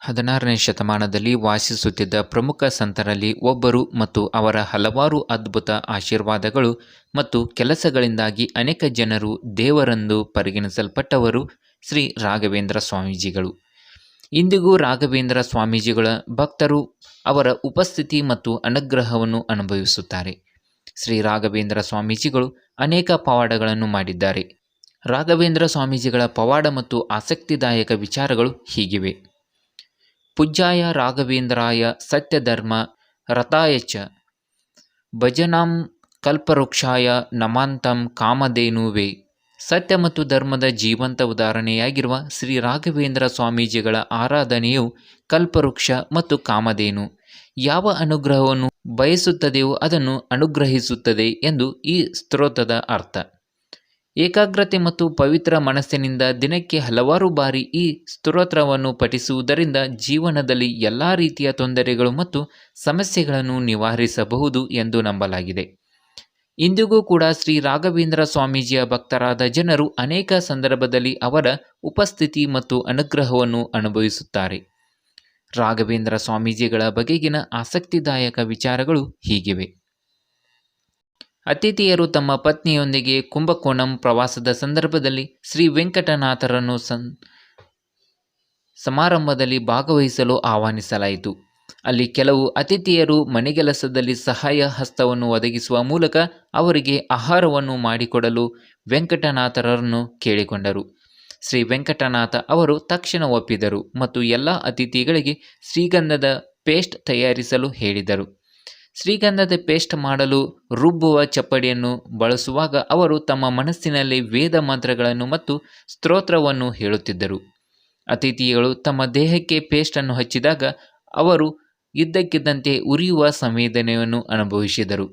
ಹದಿನಾರನೇ ಶತಮಾನದಲ್ಲಿ ವಾಸಿಸುತ್ತಿದ್ದ ಪ್ರಮುಖ ಸಂತರಲ್ಲಿ ಒಬ್ಬರು ಮತ್ತು ಅವರ ಹಲವಾರು ಅದ್ಭುತ ಆಶೀರ್ವಾದಗಳು ಮತ್ತು ಕೆಲಸಗಳಿಂದಾಗಿ ಅನೇಕ ಜನರು ದೇವರೆಂದು ಪರಿಗಣಿಸಲ್ಪಟ್ಟವರು ಶ್ರೀ ರಾಘವೇಂದ್ರ ಸ್ವಾಮೀಜಿಗಳು. ಇಂದಿಗೂ ರಾಘವೇಂದ್ರ ಸ್ವಾಮೀಜಿಗಳ ಭಕ್ತರು ಅವರ ಉಪಸ್ಥಿತಿ ಮತ್ತು ಅನುಗ್ರಹವನ್ನು ಅನುಭವಿಸುತ್ತಾರೆ. ಶ್ರೀ ರಾಘವೇಂದ್ರ ಸ್ವಾಮೀಜಿಗಳು ಅನೇಕ ಪವಾಡಗಳನ್ನು ಮಾಡಿದ್ದಾರೆ. ರಾಘವೇಂದ್ರ ಸ್ವಾಮೀಜಿಗಳ ಪವಾಡ ಮತ್ತು ಆಸಕ್ತಿದಾಯಕ ವಿಚಾರಗಳು ಹೀಗಿವೆ. ಪೂಜ್ಯಾಯ ರಾಘವೇಂದ್ರಾಯ ಸತ್ಯಧರ್ಮ ರಥಾಯ ಚ. ಭಜನಾಂ ಕಲ್ಪವೃಕ್ಷಾಯ ನಮಾಂತಂ ಕಾಮಧೇನುವೆ. ಸತ್ಯ ಮತ್ತು ಧರ್ಮದ ಜೀವಂತ ಉದಾಹರಣೆಯಾಗಿರುವ ಶ್ರೀ ರಾಘವೇಂದ್ರ ಸ್ವಾಮೀಜಿಗಳ ಆರಾಧನೆಯು ಕಲ್ಪವೃಕ್ಷ ಮತ್ತು ಕಾಮಧೇನು. ಯಾವ ಅನುಗ್ರಹವನ್ನು ಬಯಸುತ್ತದೆಯೋ ಅದನ್ನು ಅನುಗ್ರಹಿಸುತ್ತದೆ ಎಂದು ಈ ಸ್ತೋತ್ರದ ಅರ್ಥ. ಏಕಾಗ್ರತೆ ಮತ್ತು ಪವಿತ್ರ ಮನಸ್ಸಿನಿಂದ ದಿನಕ್ಕೆ ಹಲವಾರು ಬಾರಿ ಈ ಸ್ತೋತ್ರವನ್ನು ಪಠಿಸುವುದರಿಂದ ಜೀವನದಲ್ಲಿ ಎಲ್ಲ ರೀತಿಯ ತೊಂದರೆಗಳು ಮತ್ತು ಸಮಸ್ಯೆಗಳನ್ನು ನಿವಾರಿಸಬಹುದು ಎಂದು ನಂಬಲಾಗಿದೆ. ಇಂದಿಗೂ ಕೂಡ ಶ್ರೀ ರಾಘವೇಂದ್ರ ಸ್ವಾಮೀಜಿಯ ಭಕ್ತರಾದ ಜನರು ಅನೇಕ ಸಂದರ್ಭದಲ್ಲಿ ಅವರ ಉಪಸ್ಥಿತಿ ಮತ್ತು ಅನುಗ್ರಹವನ್ನು ಅನುಭವಿಸುತ್ತಾರೆ. ರಾಘವೇಂದ್ರ ಸ್ವಾಮೀಜಿಗಳ ಬಗೆಗಿನ ಆಸಕ್ತಿದಾಯಕ ವಿಚಾರಗಳು ಹೀಗಿವೆ. ಅತಿಥಿಯರು ತಮ್ಮ ಪತ್ನಿಯೊಂದಿಗೆ ಕುಂಭಕೋಣಂ ಪ್ರವಾಸದ ಸಂದರ್ಭದಲ್ಲಿ ಶ್ರೀ ವೆಂಕಟನಾಥರನ್ನು ಸಂ ಸಮಾರಂಭದಲ್ಲಿ ಭಾಗವಹಿಸಲು ಆಹ್ವಾನಿಸಲಾಯಿತು. ಅಲ್ಲಿ ಕೆಲವು ಅತಿಥಿಯರು ಮನೆಗೆಲಸದಲ್ಲಿ ಸಹಾಯ ಹಸ್ತವನ್ನು ಒದಗಿಸುವ ಮೂಲಕ ಅವರಿಗೆ ಆಹಾರವನ್ನು ಮಾಡಿಕೊಡಲು ವೆಂಕಟನಾಥರನ್ನು ಕೇಳಿಕೊಂಡರು. ಶ್ರೀ ವೆಂಕಟನಾಥ ಅವರು ತಕ್ಷಣ ಒಪ್ಪಿದರು ಮತ್ತು ಎಲ್ಲ ಅತಿಥಿಗಳಿಗೆ ಶ್ರೀಗಂಧದ ಪೇಸ್ಟ್ ತಯಾರಿಸಲು ಹೇಳಿದರು. ಶ್ರೀಗಂಧದ ಪೇಸ್ಟ್ ಮಾಡಲು ರುಬ್ಬುವ ಚಪ್ಪಡಿಯನ್ನು ಬಳಸುವಾಗ ಅವರು ತಮ್ಮ ಮನಸ್ಸಿನಲ್ಲಿ ವೇದ ಮಂತ್ರಗಳನ್ನು ಮತ್ತು ಸ್ತೋತ್ರವನ್ನು ಹೇಳುತ್ತಿದ್ದರು. ಅತಿಥಿಗಳು ತಮ್ಮ ದೇಹಕ್ಕೆ ಪೇಸ್ಟನ್ನು ಹಚ್ಚಿದಾಗ ಅವರು ಇದ್ದಕ್ಕಿದ್ದಂತೆ ಉರಿಯುವ ಸಂವೇದನೆಯನ್ನು ಅನುಭವಿಸಿದರು.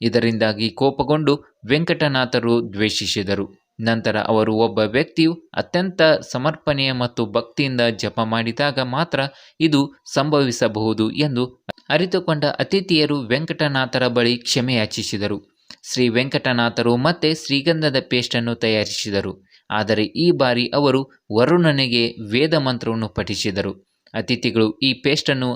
ಇದರಿಂದಾಗಿ ಕೋಪಗೊಂಡು ವೆಂಕಟನಾಥರು ದ್ವೇಷಿಸಿದರು. ನಂತರ ಅವರು ಒಬ್ಬ ವ್ಯಕ್ತಿಯು ಅತ್ಯಂತ ಸಮರ್ಪಣೆಯ ಮತ್ತು ಭಕ್ತಿಯಿಂದ ಜಪ ಮಾಡಿದಾಗ ಮಾತ್ರ ಇದು ಸಂಭವಿಸಬಹುದು ಎಂದು ಅರಿತುಕೊಂಡ ಅತಿಥಿಯರು ವೆಂಕಟನಾಥರ ಬಳಿ ಕ್ಷಮೆಯಾಚಿಸಿದರು ಶ್ರೀ ವೆಂಕಟನಾಥರು ಮತ್ತೆ ಶ್ರೀಗಂಧದ ಪೇಸ್ಟನ್ನು ತಯಾರಿಸಿದರು. ಆದರೆ ಈ ಬಾರಿ ಅವರು ವರುಣನಿಗೆ ವೇದ ಮಂತ್ರವನ್ನು ಪಠಿಸಿದರು. ಅತಿಥಿಗಳು ಈ ಪೇಸ್ಟನ್ನು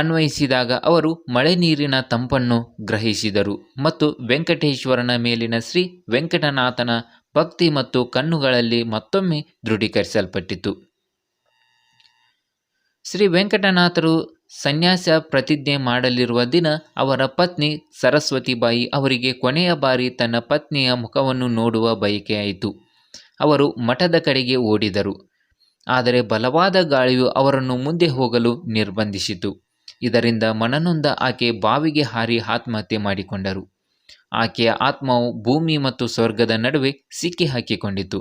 ಅನ್ವಯಿಸಿದಾಗ ಅವರು ಮಳೆ ನೀರಿನ ತಂಪನ್ನು ಗ್ರಹಿಸಿದರು ಮತ್ತು ವೆಂಕಟೇಶ್ವರನ ಮೇಲಿನ ಶ್ರೀ ವೆಂಕಟನಾಥನ ಭಕ್ತಿ ಮತ್ತು ಕಣ್ಣುಗಳಲ್ಲಿ ಮತ್ತೊಮ್ಮೆ ದೃಢೀಕರಿಸಲ್ಪಟ್ಟಿತು. ಶ್ರೀ ವೆಂಕಟನಾಥರು ಸನ್ಯಾಸ ಪ್ರತಿಜ್ಞೆ ಮಾಡಲಿರುವ ದಿನ ಅವರ ಪತ್ನಿ ಸರಸ್ವತಿಬಾಯಿ ಅವರಿಗೆ ಕೊನೆಯ ಬಾರಿ ತನ್ನ ಪತ್ನಿಯ ಮುಖವನ್ನು ನೋಡುವ ಬಯಕೆಯಾಯಿತು ಅವರು ಮಠದ ಕಡೆಗೆ ಓಡಿದರು. ಆದರೆ ಬಲವಾದ ಗಾಳಿಯು ಅವರನ್ನು ಮುಂದೆ ಹೋಗಲು ನಿರ್ಬಂಧಿಸಿತು. ಇದರಿಂದ ಮನನೊಂದ ಆಕೆ ಬಾವಿಗೆ ಹಾರಿ ಆತ್ಮಹತ್ಯೆ ಮಾಡಿಕೊಂಡರು. ಆಕೆಯ ಆತ್ಮವು ಭೂಮಿ ಮತ್ತು ಸ್ವರ್ಗದ ನಡುವೆ ಸಿಕ್ಕಿ ಹಾಕಿಕೊಂಡಿತು.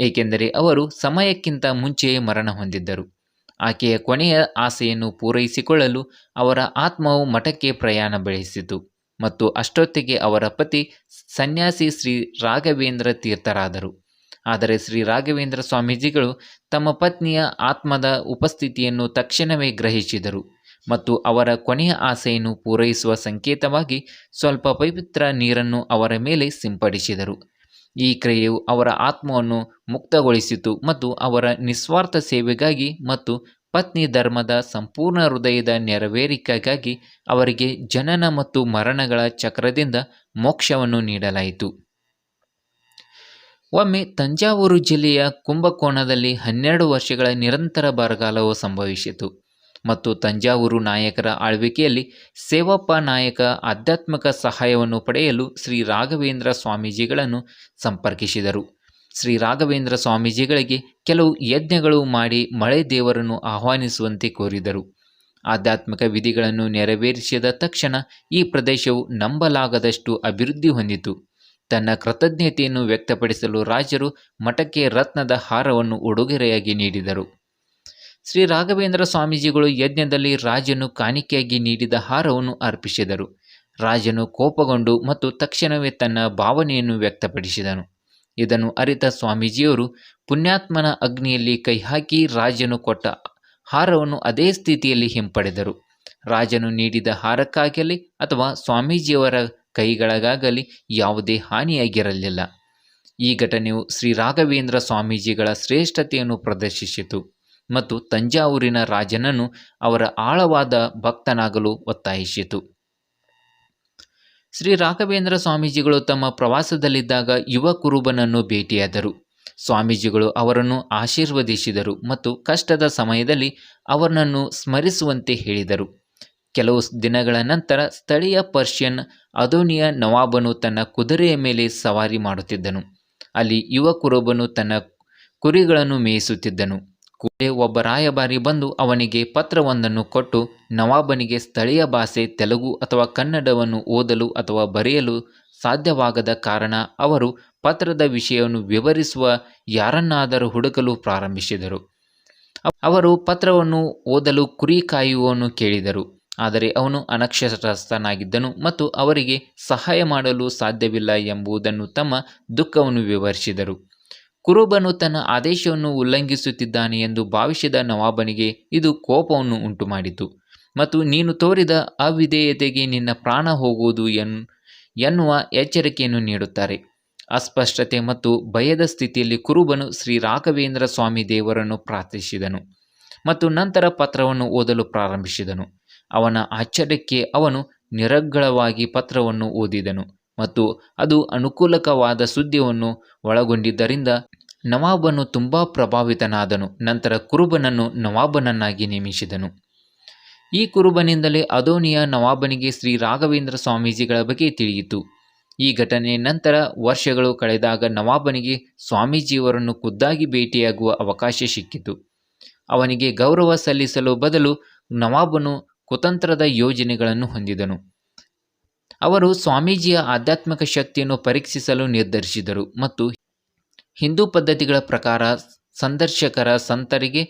ಏಕೆಂದರೆ ಅವರು ಸಮಯಕ್ಕಿಂತ ಮುಂಚೆಯೇ ಮರಣ ಹೊಂದಿದ್ದರು. ಆಕೆಯ ಕೊನೆಯ ಆಸೆಯನ್ನು ಪೂರೈಸಿಕೊಳ್ಳಲು ಅವರ ಆತ್ಮವು ಮಠಕ್ಕೆ ಪ್ರಯಾಣ ಬೆಳೆಸಿತು ಮತ್ತು ಅಷ್ಟೊತ್ತಿಗೆ ಅವರ ಪತಿ ಸನ್ಯಾಸಿ ಶ್ರೀ ರಾಘವೇಂದ್ರ ತೀರ್ಥರಾದರು. ಆದರೆ ಶ್ರೀ ರಾಘವೇಂದ್ರ ಸ್ವಾಮೀಜಿಗಳು ತಮ್ಮ ಪತ್ನಿಯ ಆತ್ಮದ ಉಪಸ್ಥಿತಿಯನ್ನು ತಕ್ಷಣವೇ ಗ್ರಹಿಸಿದರು ಮತ್ತು ಅವರ ಕೊನೆಯ ಆಸೆಯನ್ನು ಪೂರೈಸುವ ಸಂಕೇತವಾಗಿ ಸ್ವಲ್ಪ ಪವಿತ್ರ ನೀರನ್ನು ಅವರ ಮೇಲೆ ಸಿಂಪಡಿಸಿದರು. ಈ ಕ್ರಿಯೆಯು ಅವರ ಆತ್ಮವನ್ನು ಮುಕ್ತಗೊಳಿಸಿತು ಮತ್ತು ಅವರ ನಿಸ್ವಾರ್ಥ ಸೇವೆಗಾಗಿ ಮತ್ತು ಪತ್ನಿ ಧರ್ಮದ ಸಂಪೂರ್ಣ ಹೃದಯದ ನೆರವೇರಿಕೆಗಾಗಿ ಅವರಿಗೆ ಜನನ ಮತ್ತು ಮರಣಗಳ ಚಕ್ರದಿಂದ ಮೋಕ್ಷವನ್ನು ನೀಡಲಾಯಿತು. ಒಮ್ಮೆ ತಂಜಾವೂರು ಜಿಲ್ಲೆಯ ಕುಂಭಕೋಣದಲ್ಲಿ ಹನ್ನೆರಡು ವರ್ಷಗಳ ನಿರಂತರ ಬರಗಾಲವು ಸಂಭವಿಸಿತು. ಮತ್ತು ತಂಜಾವೂರು ನಾಯಕರ ಆಳ್ವಿಕೆಯಲ್ಲಿ ಸೇವಪ್ಪ ನಾಯಕ ಆಧ್ಯಾತ್ಮಿಕ ಸಹಾಯವನ್ನು ಪಡೆಯಲು ಶ್ರೀ ರಾಘವೇಂದ್ರ ಸ್ವಾಮೀಜಿಗಳನ್ನು ಸಂಪರ್ಕಿಸಿದರು. ಶ್ರೀ ರಾಘವೇಂದ್ರ ಸ್ವಾಮೀಜಿಗಳಿಗೆ ಕೆಲವು ಯಜ್ಞಗಳು ಮಾಡಿ ಮಳೆ ದೇವರನ್ನು ಆಹ್ವಾನಿಸುವಂತೆ ಕೋರಿದರು. ಆಧ್ಯಾತ್ಮಿಕ ವಿಧಿಗಳನ್ನು ನೆರವೇರಿಸಿದ ತಕ್ಷಣ ಈ ಪ್ರದೇಶವು ನಂಬಲಾಗದಷ್ಟು ಅಭಿವೃದ್ಧಿ ಹೊಂದಿತು. ತನ್ನ ಕೃತಜ್ಞತೆಯನ್ನು ವ್ಯಕ್ತಪಡಿಸಲು ರಾಜರು ಮಠಕ್ಕೆ ರತ್ನದ ಹಾರವನ್ನು ಉಡುಗೊರೆಯಾಗಿ ನೀಡಿದರು. ಶ್ರೀ ರಾಘವೇಂದ್ರ ಸ್ವಾಮೀಜಿಗಳು ಯಜ್ಞದಲ್ಲಿ ರಾಜನು ಕಾಣಿಕೆಯಾಗಿ ನೀಡಿದ ಹಾರವನ್ನು ಅರ್ಪಿಸಿದರು. ರಾಜನು ಕೋಪಗೊಂಡು ಮತ್ತು ತಕ್ಷಣವೇ ತನ್ನ ಭಾವನೆಯನ್ನು ವ್ಯಕ್ತಪಡಿಸಿದನು. ಇದನ್ನು ಅರಿತ ಸ್ವಾಮೀಜಿಯವರು ಪುಣ್ಯಾತ್ಮನ ಅಗ್ನಿಯಲ್ಲಿ ಕೈ ಹಾಕಿ ರಾಜನು ಕೊಟ್ಟ ಹಾರವನ್ನು ಅದೇ ಸ್ಥಿತಿಯಲ್ಲಿ ಹಿಂಪಡೆದರು. ರಾಜನು ನೀಡಿದ ಹಾರಕ್ಕಾಗಲಿ ಅಥವಾ ಸ್ವಾಮೀಜಿಯವರ ಕೈಗಳಿಗಾಗಲಿ ಯಾವುದೇ ಹಾನಿಯಾಗಿರಲಿಲ್ಲ. ಈ ಘಟನೆಯು ಶ್ರೀ ರಾಘವೇಂದ್ರ ಸ್ವಾಮೀಜಿಗಳ ಶ್ರೇಷ್ಠತೆಯನ್ನು ಪ್ರದರ್ಶಿಸಿತು. ಮತ್ತು ತಂಜಾವೂರಿನ ರಾಜನನ್ನು ಅವರ ಆಳವಾದ ಭಕ್ತನಾಗಲು ಒತ್ತಾಯಿಸಿತು. ಶ್ರೀ ರಾಘವೇಂದ್ರ ಸ್ವಾಮೀಜಿಗಳು ತಮ್ಮ ಪ್ರವಾಸದಲ್ಲಿದ್ದಾಗ ಯುವ ಕುರುಬನನ್ನು ಭೇಟಿಯಾದರು. ಸ್ವಾಮೀಜಿಗಳು ಅವರನ್ನು ಆಶೀರ್ವದಿಸಿದರು ಮತ್ತು ಕಷ್ಟದ ಸಮಯದಲ್ಲಿ ಅವರನ್ನು ಸ್ಮರಿಸುವಂತೆ ಹೇಳಿದರು. ಕೆಲವು ದಿನಗಳ ನಂತರ ಸ್ಥಳೀಯ ಪರ್ಷಿಯನ್ ಅದೋನಿಯ ನವಾಬನು ತನ್ನ ಕುದುರೆಯ ಮೇಲೆ ಸವಾರಿ ಮಾಡುತ್ತಿದ್ದನು. ಅಲ್ಲಿ ಯುವ ಕುರುಬನು ತನ್ನ ಕುರಿಗಳನ್ನು ಮೇಯಿಸುತ್ತಿದ್ದನು. ಕೂಡಲೇ ಒಬ್ಬ ರಾಯಭಾರಿ ಬಂದು ಅವನಿಗೆ ಪತ್ರವೊಂದನ್ನು ಕೊಟ್ಟು, ನವಾಬನಿಗೆ ಸ್ಥಳೀಯ ಭಾಷೆ, ತೆಲುಗು ಅಥವಾ ಕನ್ನಡವನ್ನು ಓದಲು ಅಥವಾ ಬರೆಯಲು ಸಾಧ್ಯವಾಗದ ಕಾರಣ ಅವರು ಪತ್ರದ ವಿಷಯವನ್ನು ವಿವರಿಸುವ ಯಾರನ್ನಾದರೂ ಹುಡುಕಲು ಪ್ರಾರಂಭಿಸಿದರು. ಅವರು ಪತ್ರವನ್ನು ಓದಲು ಕುರಿ ಕಾಯುವವನು ಕೇಳಿದರು. ಆದರೆ ಅವನು ಅನಕ್ಷರಸ್ಥನಾಗಿದ್ದನು ಮತ್ತು ಅವರಿಗೆ ಸಹಾಯ ಮಾಡಲು ಸಾಧ್ಯವಿಲ್ಲ ಎಂಬುದನ್ನು ತಮ್ಮ ದುಃಖವನ್ನು ವಿವರಿಸಿದರು. ಕುರುಬನು ತನ್ನ ಆದೇಶವನ್ನು ಉಲ್ಲಂಘಿಸುತ್ತಿದ್ದಾನೆ ಎಂದು ಭಾವಿಸಿದ ನವಾಬನಿಗೆ ಇದು ಕೋಪವನ್ನು ಉಂಟುಮಾಡಿತು. ಮತ್ತು ನೀನು ತೋರಿದ ಅವಿಧೇಯತೆಗೆ ನಿನ್ನ ಪ್ರಾಣ ಹೋಗುವುದು ಎನ್, ಎನ್ನುವ ಎಚ್ಚರಿಕೆಯನ್ನು ನೀಡುತ್ತಾರೆ. ಅಸ್ಪಷ್ಟತೆ ಮತ್ತು ಭಯದ ಸ್ಥಿತಿಯಲ್ಲಿ ಕುರುಬನು ಶ್ರೀ ರಾಘವೇಂದ್ರ ಸ್ವಾಮಿ ದೇವರನ್ನು ಪ್ರಾರ್ಥಿಸಿದನು ಮತ್ತು ನಂತರ ಪತ್ರವನ್ನು ಓದಲು ಪ್ರಾರಂಭಿಸಿದನು. ಅವನ ಆಶ್ಚರ್ಯಕ್ಕೆ ಅವನು ನಿರಗ್ಗಳವಾಗಿ ಪತ್ರವನ್ನು ಓದಿದನು. ಮತ್ತು ಅದು ಅನುಕೂಲಕವಾದ ಸುದ್ದಿಯನ್ನು ಒಳಗೊಂಡಿದ್ದರಿಂದ ನವಾಬನು ತುಂಬ ಪ್ರಭಾವಿತನಾದನು. ನಂತರ ಕುರುಬನನ್ನು ನವಾಬನನ್ನಾಗಿ ನೇಮಿಸಿದನು. ಈ ಕುರುಬನಿಂದಲೇ ಅದೋನಿಯ ನವಾಬನಿಗೆ ಶ್ರೀ ರಾಘವೇಂದ್ರ ಸ್ವಾಮೀಜಿಗಳ ಬಗ್ಗೆ ತಿಳಿಯಿತು. ಈ ಘಟನೆ ನಂತರ ವರ್ಷಗಳು ಕಳೆದಾಗ ನವಾಬನಿಗೆ ಸ್ವಾಮೀಜಿಯವರನ್ನು ಖುದ್ದಾಗಿ ಭೇಟಿಯಾಗುವ ಅವಕಾಶ ಸಿಕ್ಕಿತು. ಅವನಿಗೆ ಗೌರವ ಸಲ್ಲಿಸಲು ಬದಲು ನವಾಬನು ಕುತಂತ್ರದ ಯೋಜನೆಗಳನ್ನು ಹೊಂದಿದನು. ಅವರು ಸ್ವಾಮೀಜಿಯ ಆಧ್ಯಾತ್ಮಿಕ ಶಕ್ತಿಯನ್ನು ಪರೀಕ್ಷಿಸಲು ನಿರ್ಧರಿಸಿದರು ಮತ್ತು ಹಿಂದೂ ಪದ್ಧತಿಗಳ ಪ್ರಕಾರ ಸಂದರ್ಶಕರ ಸಂತರಿಗೆ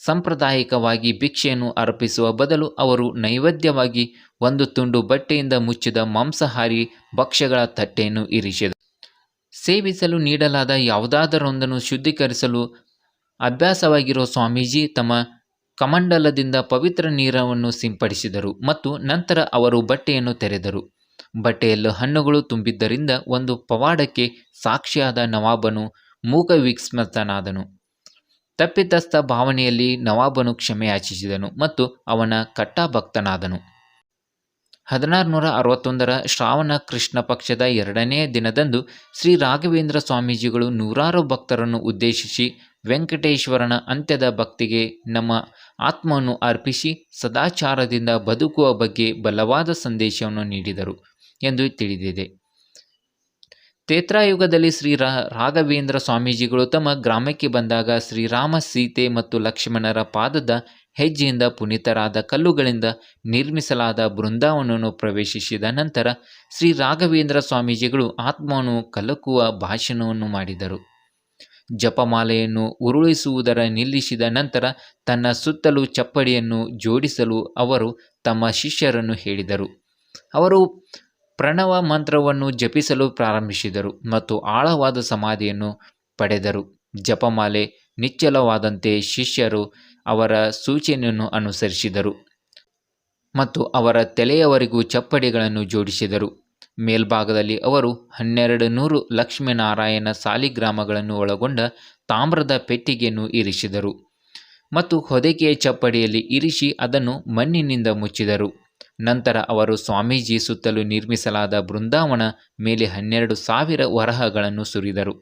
ಸಾಂಪ್ರದಾಯಿಕವಾಗಿ ಭಿಕ್ಷೆಯನ್ನು ಅರ್ಪಿಸುವ ಬದಲು ಅವರು ನೈವೇದ್ಯವಾಗಿ ಒಂದು ತುಂಡು ಬಟ್ಟೆಯಿಂದ ಮುಚ್ಚಿದ ಮಾಂಸಾಹಾರಿ ಭಕ್ಷ್ಯಗಳ ತಟ್ಟೆಯನ್ನು ಇರಿಸಿದರು. ಸೇವಿಸಲು ನೀಡಲಾದ ಯಾವುದಾದರೊಂದನ್ನು ಶುದ್ಧೀಕರಿಸಲು ಅಭ್ಯಾಸವಾಗಿರುವ ಸ್ವಾಮೀಜಿ ತಮ್ಮ ಕಮಂಡಲದಿಂದ ಪವಿತ್ರ ನೀರವನ್ನು ಸಿಂಪಡಿಸಿದರು ಮತ್ತು ನಂತರ ಅವರು ಬಟ್ಟೆಯನ್ನು ತೆರೆದರು. ಬಟ್ಟೆಯಲ್ಲಿ ಹಣ್ಣುಗಳು ತುಂಬಿದ್ದರಿಂದ ಒಂದು ಪವಾಡಕ್ಕೆ ಸಾಕ್ಷಿಯಾದ ನವಾಬನು ಮೂಕ ವಿಸ್ಮತನಾದನು ತಪ್ಪಿತಸ್ಥ ಭಾವನೆಯಲ್ಲಿ ನವಾಬನು ಕ್ಷಮೆಯಾಚಿಸಿದನು ಮತ್ತು ಅವನ ಕಟ್ಟಾಭಕ್ತನಾದನು. ಹದಿನಾರುನೂರ ಅರವತ್ತೊಂದರ ಶ್ರಾವಣ ಕೃಷ್ಣ ಪಕ್ಷದ ಎರಡನೇ ದಿನದಂದು ಶ್ರೀ ರಾಘವೇಂದ್ರ ಸ್ವಾಮೀಜಿಗಳು ನೂರಾರು ಭಕ್ತರನ್ನು ಉದ್ದೇಶಿಸಿ ವೆಂಕಟೇಶ್ವರನ ಅಂತ್ಯದ ಭಕ್ತಿಗೆ ನಮ್ಮ ಆತ್ಮವನ್ನು ಅರ್ಪಿಸಿ ಸದಾಚಾರದಿಂದ ಬದುಕುವ ಬಗ್ಗೆ ಬಲವಾದ ಸಂದೇಶವನ್ನು ನೀಡಿದರು. ಎಂದು ತಿಳಿದಿದೆ. ತೇತ್ರಾಯುಗದಲ್ಲಿ ಶ್ರೀ ರಾಘವೇಂದ್ರ ಸ್ವಾಮೀಜಿಗಳು ತಮ್ಮ ಗ್ರಾಮಕ್ಕೆ ಬಂದಾಗ ಶ್ರೀರಾಮ ಸೀತೆ ಮತ್ತು ಲಕ್ಷ್ಮಣರ ಪಾದದ ಹೆಜ್ಜೆಯಿಂದ ಪುನೀತರಾದ ಕಲ್ಲುಗಳಿಂದ ನಿರ್ಮಿಸಲಾದ ಬೃಂದಾವನವನ್ನು ಪ್ರವೇಶಿಸಿದ ನಂತರ ಶ್ರೀ ರಾಘವೇಂದ್ರ ಸ್ವಾಮೀಜಿಗಳು ಆತ್ಮವನ್ನು ಕಲಕುವ ಭಾಷಣವನ್ನು ಮಾಡಿದರು. ಜಪಮಾಲೆಯನ್ನು ಉರುಳಿಸುವುದರ ನಿಲ್ಲಿಸಿದ ನಂತರ ತನ್ನ ಸುತ್ತಲೂ ಚಪ್ಪಡಿಯನ್ನು ಜೋಡಿಸಲು ಅವರು ತಮ್ಮ ಶಿಷ್ಯರನ್ನು ಹೇಳಿದರು. ಅವರು ಪ್ರಣವ ಮಂತ್ರವನ್ನು ಜಪಿಸಲು ಪ್ರಾರಂಭಿಸಿದರು ಮತ್ತು ಆಳವಾದ ಸಮಾಧಿಯನ್ನು ಪಡೆದರು. ಜಪಮಾಲೆ ನಿಚ್ಚಲವಾದಂತೆ ಶಿಷ್ಯರು ಅವರ ಸೂಚನೆಯನ್ನು ಅನುಸರಿಸಿದರು ಮತ್ತು ಅವರ ತಲೆಯವರೆಗೂ ಚಪ್ಪಡಿಗಳನ್ನು ಜೋಡಿಸಿದರು. ಮೇಲ್ಭಾಗದಲ್ಲಿ ಅವರು ಹನ್ನೆರಡು ನೂರು ಲಕ್ಷ್ಮೀನಾರಾಯಣ ಸಾಲಿಗ್ರಾಮಗಳನ್ನು ಒಳಗೊಂಡ ತಾಮ್ರದ ಪೆಟ್ಟಿಗೆಯನ್ನು ಇರಿಸಿದರು ಮತ್ತು ಹೊದಿಕೆಯ ಚಪ್ಪಡಿಯಲ್ಲಿ ಇರಿಸಿ ಅದನ್ನು ಮಣ್ಣಿನಿಂದ ಮುಚ್ಚಿದರು. ನಂತರ ಅವರು ಸ್ವಾಮೀಜಿ ಸುತ್ತಲೂ ನಿರ್ಮಿಸಲಾದ ಬೃಂದಾವನ ಮೇಲೆ ಹನ್ನೆರಡು ಸಾವಿರ ವರಹಗಳನ್ನು ಸುರಿದರು.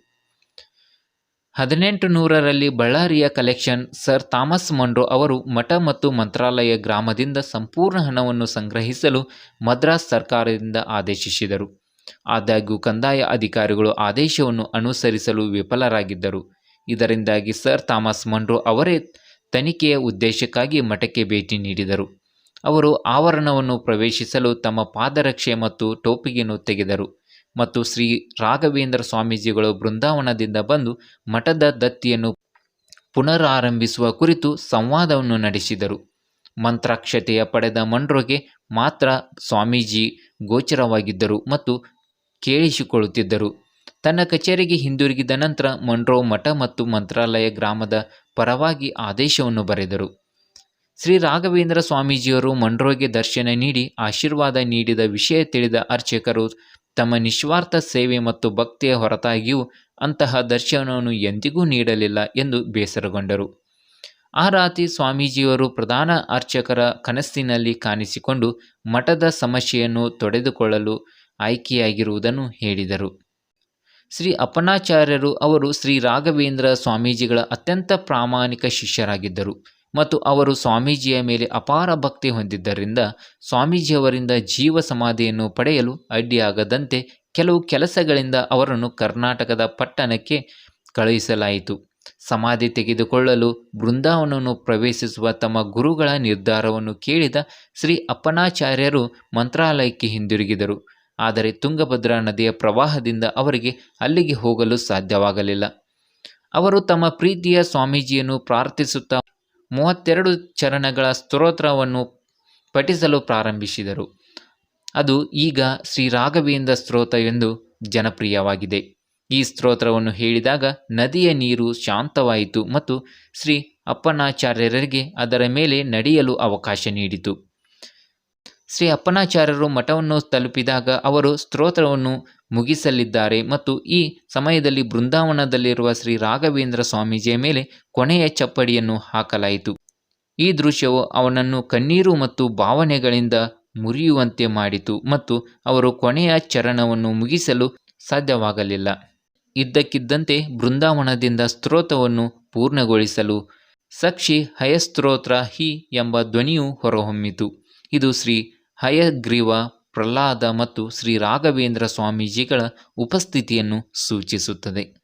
ಹದಿನೆಂಟು ನೂರರಲ್ಲಿ ಬಳ್ಳಾರಿಯ ಕಲೆಕ್ಷನ್ ಸರ್ ಥಾಮಸ್ ಮೊಂಡ್ರೋ ಅವರು ಮಠ ಮತ್ತು ಮಂತ್ರಾಲಯ ಗ್ರಾಮದಿಂದ ಸಂಪೂರ್ಣ ಹಣವನ್ನು ಸಂಗ್ರಹಿಸಲು ಮದ್ರಾಸ್ ಸರ್ಕಾರದಿಂದ ಆದೇಶಿಸಿದರು. ಆದಾಗ್ಯೂ ಕಂದಾಯ ಅಧಿಕಾರಿಗಳು ಆದೇಶವನ್ನು ಅನುಸರಿಸಲು ವಿಫಲರಾಗಿದ್ದರು. ಇದರಿಂದಾಗಿ ಸರ್ ಥಾಮಸ್ ಮಂಡ್ರೋ ಅವರೇ ತನಿಖೆಯ ಉದ್ದೇಶಕ್ಕಾಗಿ ಮಠಕ್ಕೆ ಭೇಟಿ ನೀಡಿದರು. ಅವರು ಆವರಣವನ್ನು ಪ್ರವೇಶಿಸಲು ತಮ್ಮ ಪಾದರಕ್ಷೆ ಮತ್ತು ಟೋಪಿಗೆಯನ್ನು ತೆಗೆದರು ಮತ್ತು ಶ್ರೀ ರಾಘವೇಂದ್ರ ಸ್ವಾಮೀಜಿಗಳು ಬೃಂದಾವನದಿಂದ ಬಂದು ಮಠದ ದತ್ತಿಯನ್ನು ಪುನರಾರಂಭಿಸುವ ಕುರಿತು ಸಂವಾದವನ್ನು ನಡೆಸಿದರು. ಮಂತ್ರಾಕ್ಷತೆಯ ಪಡೆದ ಮಂಡ್ರೋಗೆ ಮಾತ್ರ ಸ್ವಾಮೀಜಿ ಗೋಚರವಾಗಿದ್ದರು ಮತ್ತು ಕೇಳಿಸಿಕೊಳ್ಳುತ್ತಿದ್ದರು. ತನ್ನ ಕಚೇರಿಗೆ ಹಿಂದಿರುಗಿದ ನಂತರ ಮಂಡ್ರೋ ಮಠ ಮತ್ತು ಮಂತ್ರಾಲಯ ಗ್ರಾಮದ ಪರವಾಗಿ ಆದೇಶವನ್ನು ಬರೆದರು. ಶ್ರೀ ರಾಘವೇಂದ್ರ ಸ್ವಾಮೀಜಿಯವರು ಮಂಡ್ರೋಗೆ ದರ್ಶನ ನೀಡಿ ಆಶೀರ್ವಾದ ನೀಡಿದ ವಿಷಯ ತಿಳಿದ ಅರ್ಚಕರು ತಮ್ಮ ನಿಸ್ವಾರ್ಥ ಸೇವೆ ಮತ್ತು ಭಕ್ತಿಯ ಹೊರತಾಗಿಯೂ ಅಂತಹ ದರ್ಶನವನ್ನು ಎಂದಿಗೂ ನೀಡಲಿಲ್ಲ ಎಂದು ಬೇಸರಗೊಂಡರು. ಆ ರಾತ್ರಿ ಸ್ವಾಮೀಜಿಯವರು ಪ್ರಧಾನ ಅರ್ಚಕರ ಕನಸಿನಲ್ಲಿ ಕಾಣಿಸಿಕೊಂಡು ಮಠದ ಸಮಸ್ಯೆಯನ್ನು ತೊಡೆದುಕೊಳ್ಳಲು ಆಯ್ಕೆಯಾಗಿರುವುದನ್ನು ಹೇಳಿದರು. ಶ್ರೀ ಅಪ್ಪನಾಚಾರ್ಯರು ಅವರು ಶ್ರೀ ರಾಘವೇಂದ್ರ ಸ್ವಾಮೀಜಿಗಳ ಅತ್ಯಂತ ಪ್ರಾಮಾಣಿಕ ಶಿಷ್ಯರಾಗಿದ್ದರು. ಮತ್ತು ಅವರು ಸ್ವಾಮೀಜಿಯ ಮೇಲೆ ಅಪಾರ ಭಕ್ತಿ ಹೊಂದಿದ್ದರಿಂದ ಸ್ವಾಮೀಜಿಯವರಿಂದ ಜೀವ ಸಮಾಧಿಯನ್ನು ಪಡೆಯಲು ಅಡ್ಡಿಯಾಗದಂತೆ ಕೆಲವು ಕೆಲಸಗಳಿಂದ ಅವರನ್ನು ಕರ್ನಾಟಕದ ಪಟ್ಟಣಕ್ಕೆ ಕಳುಹಿಸಲಾಯಿತು. ಸಮಾಧಿ ತೆಗೆದುಕೊಳ್ಳಲು ಬೃಂದಾವನವನ್ನು ಪ್ರವೇಶಿಸುವ ತಮ್ಮ ಗುರುಗಳ ನಿರ್ಧಾರವನ್ನು ಕೇಳಿದ ಶ್ರೀ ಅಪ್ಪನಾಚಾರ್ಯರು ಮಂತ್ರಾಲಯಕ್ಕೆ ಹಿಂದಿರುಗಿದರು. ಆದರೆ ತುಂಗಭದ್ರಾ ನದಿಯ ಪ್ರವಾಹದಿಂದ ಅವರಿಗೆ ಅಲ್ಲಿಗೆ ಹೋಗಲು ಸಾಧ್ಯವಾಗಲಿಲ್ಲ. ಅವರು ತಮ್ಮ ಪ್ರೀತಿಯ ಸ್ವಾಮೀಜಿಯನ್ನು ಪ್ರಾರ್ಥಿಸುತ್ತಾ ಮೂವತ್ತೆರಡು ಚರಣಗಳ ಸ್ತೋತ್ರವನ್ನು ಪಠಿಸಲು ಪ್ರಾರಂಭಿಸಿದರು. ಅದು ಈಗ ಶ್ರೀ ರಾಘವೇಂದ್ರ ಸ್ತೋತ್ರ ಎಂದು ಜನಪ್ರಿಯವಾಗಿದೆ. ಈ ಸ್ತೋತ್ರವನ್ನು ಹೇಳಿದಾಗ ನದಿಯ ನೀರು ಶಾಂತವಾಯಿತು ಮತ್ತು ಶ್ರೀ ಅಪ್ಪನಾಚಾರ್ಯರಿಗೆ ಅದರ ಮೇಲೆ ನಡೆಯಲು ಅವಕಾಶ ನೀಡಿತು. ಶ್ರೀ ಅಪ್ಪನಾಚಾರ್ಯರು ಮಠವನ್ನು ತಲುಪಿದಾಗ ಅವರು ಸ್ತೋತ್ರವನ್ನು ಮುಗಿಸಲಿದ್ದಾರೆ ಮತ್ತು ಈ ಸಮಯದಲ್ಲಿ ಬೃಂದಾವನದಲ್ಲಿರುವ ಶ್ರೀ ರಾಘವೇಂದ್ರ ಸ್ವಾಮೀಜಿಯ ಮೇಲೆ ಕೊನೆಯ ಚಪ್ಪಡಿಯನ್ನು ಹಾಕಲಾಯಿತು. ಈ ದೃಶ್ಯವು ಅವನನ್ನು ಕಣ್ಣೀರು ಮತ್ತು ಭಾವನೆಗಳಿಂದ ಮುರಿಯುವಂತೆ ಮಾಡಿತು ಮತ್ತು ಅವರು ಕೊನೆಯ ಚರಣವನ್ನು ಮುಗಿಸಲು ಸಾಧ್ಯವಾಗಲಿಲ್ಲ. ಇದ್ದಕ್ಕಿದ್ದಂತೆ ಬೃಂದಾವನದಿಂದ ಸ್ತೋತ್ರವನ್ನು ಪೂರ್ಣಗೊಳಿಸಲು ಸಕ್ಷಿ ಹಯಸ್ತೋತ್ರ ಹಿ ಎಂಬ ಧ್ವನಿಯು ಹೊರಹೊಮ್ಮಿತು. ಇದು ಶ್ರೀ ಹಯಗ್ರೀವ ಪ್ರಹ್ಲಾದ ಮತ್ತು ಶ್ರೀ ರಾಘವೇಂದ್ರ ಸ್ವಾಮೀಜಿಗಳ ಉಪಸ್ಥಿತಿಯನ್ನು ಸೂಚಿಸುತ್ತದೆ.